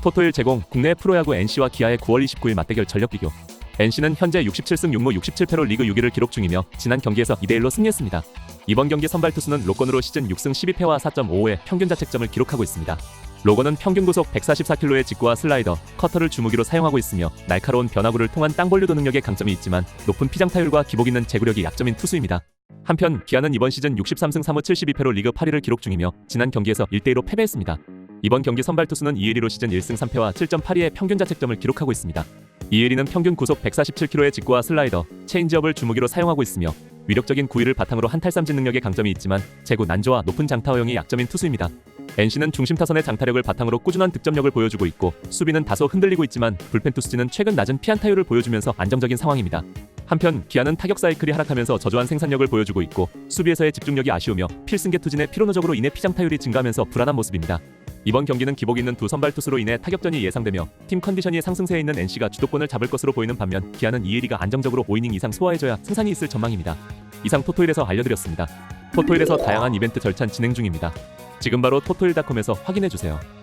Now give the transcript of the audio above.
토토일 제공 국내 프로야구 NC와 기아의 9월 29일 맞대결 전력 비교. NC는 현재 67승 6무 67패로 리그 6위를 기록 중이며 지난 경기에서 2대 1로 승리했습니다. 이번 경기 선발 투수는 로건으로 시즌 6승 12패와 4.55의 평균 자책점을 기록하고 있습니다. 로건은 평균 구속 144km의 직구와 슬라이더, 커터를 주무기로 사용하고 있으며 날카로운 변화구를 통한 땅볼류도 능력에 강점이 있지만 높은 피장 타율과 기복 있는 제구력이 약점인 투수입니다. 한편 기아는 이번 시즌 63승 3무 72패로 리그 8위를 기록 중이며 지난 경기에서 1대 1로 패배했습니다. 이번 경기 선발 투수는 이혜리로 시즌 1승 3패와 7.82의 평균 자책점을 기록하고 있습니다. 이혜리는 평균 구속 147km의 직구와 슬라이더, 체인지업을 주무기로 사용하고 있으며 위력적인 구위를 바탕으로 한탈삼진 능력에 강점이 있지만 제구 난조와 높은 장타 허용이 약점인 투수입니다. NC는 중심 타선의 장타력을 바탕으로 꾸준한 득점력을 보여주고 있고 수비는 다소 흔들리고 있지만 불펜 투수진은 최근 낮은 피안타율을 보여주면서 안정적인 상황입니다. 한편 기아는 타격 사이클이 하락하면서 저조한 생산력을 보여주고 있고 수비에서의 집중력이 아쉬우며 필승계 투진의 피로 누적으로 인해 피장타율이 증가하면서 불안한 모습입니다. 이번 경기는 기복 있는 두 선발 투수로 인해 타격전이 예상되며 팀 컨디션이 상승세에 있는 NC가 주도권을 잡을 것으로 보이는 반면 기아는 이혜리가 안정적으로 5이닝 이상 소화해줘야 승산이 있을 전망입니다. 이상 토토일에서 알려드렸습니다. 토토일에서 다양한 이벤트 절찬 진행 중입니다. 지금 바로 토토일닷컴에서 확인해주세요.